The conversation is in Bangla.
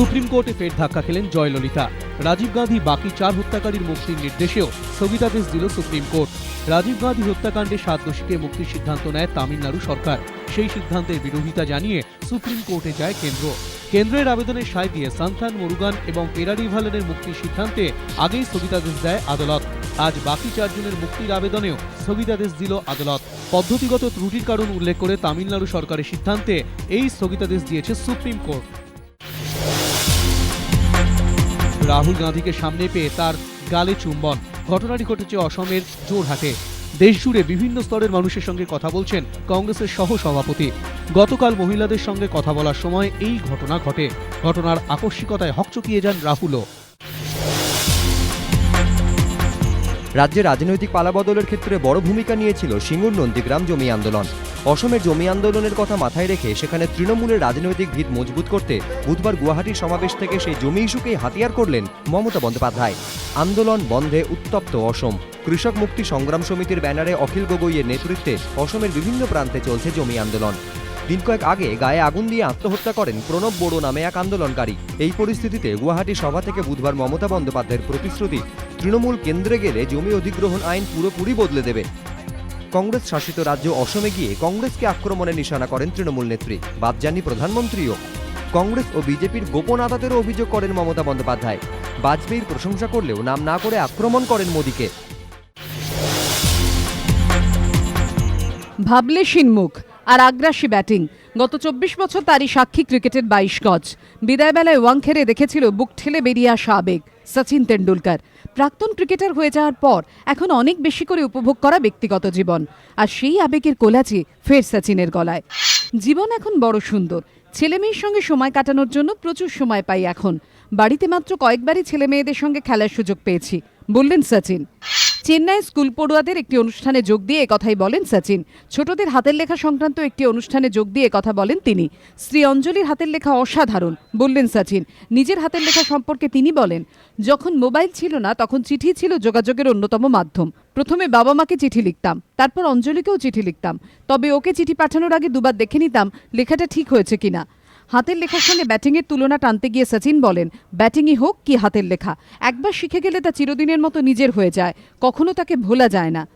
সুপ্রিম কোর্টে ফের ধাক্কা খেলেন জয়ললিতা। রাজীব গান্ধী বাকি চার হত্যাকারীর মুক্তির নির্দেশেও স্থগিতাদেশ দিল সুপ্রিম কোর্ট। রাজীব গান্ধী হত্যাকাণ্ডে সাত দোষীকে মুক্তির সিদ্ধান্ত নেয় তামিলনাড়ু সরকার। সেই সিদ্ধান্তের বিরোধিতা জানিয়ে সুপ্রিম কোর্টে যায় কেন্দ্র। কেন্দ্রের আবেদনের সায় দিয়ে সান্থান, মুরুগান এবং পেরারিভালনের মুক্তির সিদ্ধান্তে আগেই স্থগিতাদেশ দেয় আদালত। আজ বাকি চারজনের মুক্তির আবেদনেও স্থগিতাদেশ দিল আদালত। পদ্ধতিগত ত্রুটির কারণ উল্লেখ করে তামিলনাড়ু সরকারের সিদ্ধান্তে এই স্থগিতাদেশ দিয়েছে সুপ্রিম কোর্ট। রাহুল গান্ধীকে সামনে পেয়ে তার গালে চুম্বন। ঘটনাটি ঘটেছে অসমের জোরহাটে দেশজুড়ে বিভিন্ন স্তরের মানুষের সঙ্গে কথা বলছেন কংগ্রেসের সহ সভাপতি গতকাল মহিলাদের সঙ্গে কথা বলার সময় এই ঘটনা ঘটে। ঘটনার আকস্মিকতায় হকচকিয়ে যান রাহুলও। রাজ্যে রাজনৈতিক পালাবদলের ক্ষেত্রে বড় ভূমিকা নিয়েছিল সিঙ্গুর নন্দীগ্রাম জমি আন্দোলন। অসমের জমি আন্দোলনের কথা মাথায় রেখে সেখানে তৃণমূলের রাজনৈতিক ভিত মজবুত করতে বুধবার গুয়াহাটির সমাবেশ থেকে সেই জমি ইস্যুকেই হাতিয়ার করলেন মমতা বন্দ্যোপাধ্যায়। আন্দোলন বন্ধে উত্তপ্ত অসম। কৃষক মুক্তি সংগ্রাম সমিতির ব্যানারে অখিল গগৈয়ের নেতৃত্বে অসমের বিভিন্ন প্রান্তে চলছে জমি আন্দোলন। দিন কয়েক আগে গায়ে আগুন দিয়ে আত্মহত্যা করেন প্রণব বড়ো নামে এক আন্দোলনকারী। এই পরিস্থিতিতে গুয়াহাটি সভা থেকে বুধবার মমতা বন্দ্যোপাধ্যায়ের প্রতিশ্রুতি তৃণমূল কেন্দ্রে গেলে জমি অধিগ্রহণ আইন পুরোপুরি বদলে দেবে। কংগ্রেস শাসিত রাজ্য অসমে গিয়ে কংগ্রেসকে আক্রমণের নিশানা করেন তৃণমূল নেত্রী। বাদজানি প্রধানমন্ত্রীও। কংগ্রেস ও বিজেপির গোপন আদাতেরও অভিযোগ করেন মমতা বন্দ্যোপাধ্যায়। বাজপেয়ীর প্রশংসা করলেও নাম না করে আক্রমণ করেন মোদীকে। ভাবলে সিনমুখ আর আগ্রাসী ব্যাটিং। গত চব্বিশ বছর তারই সাক্ষী ক্রিকেটের বাইশ গজ। বিদায়বেলায় ওয়াংখেড়ে দেখেছিল বুক ঠেলে বেরিয়ে আসা আবেগ, সচিন তেন্ডুলকার। প্রাক্তন ক্রিকেটার হয়ে যাওয়ার পর এখন অনেক বেশি করে উপভোগ করা ব্যক্তিগত জীবন। আর সেই আবেগের কোলাচি ফের সচিনের গলায়। জীবন এখন বড় সুন্দর। ছেলে মেয়ের সঙ্গে সময় কাটানোর জন্য প্রচুর সময় পাই এখন। বাড়িতে মাত্র কয়েকবারই ছেলে মেয়েদের সঙ্গে খেলার সুযোগ পেয়েছি, বললেন সচিন। চেন্নাই স্কুল পড়ুয়াদের একটি অনুষ্ঠানে যোগ দিয়ে কথাই বলেন সচিন। ছোটদের হাতের লেখা সংক্রান্ত একটি অনুষ্ঠানে যোগ দিয়ে কথা বলেন তিনি। শ্রী অঞ্জলির হাতের লেখা অসাধারণ, বললেন সচিন। নিজের হাতের লেখা সম্পর্কে তিনি বলেন, যখন মোবাইল ছিল না, তখন চিঠি ছিল যোগাযোগের অন্যতম মাধ্যম। প্রথমে বাবা মাকে চিঠি লিখতাম, তারপর অঞ্জলিকেও চিঠি লিখতাম। তবে ওকে চিঠি পাঠানোর আগে দুবার দেখে নিতাম, লেখাটা ঠিক হয়েছে কিনা। হাতের লেখার সঙ্গে ব্যাটিংয়ের তুলনা টানতে গিয়ে সচিন বলেন, ব্যাটিংই হোক কি হাতের লেখা। একবার শিখে গেলে তা চিরদিনের মতো নিজের হয়ে যায়। কখনো তাকে ভোলা যায় না।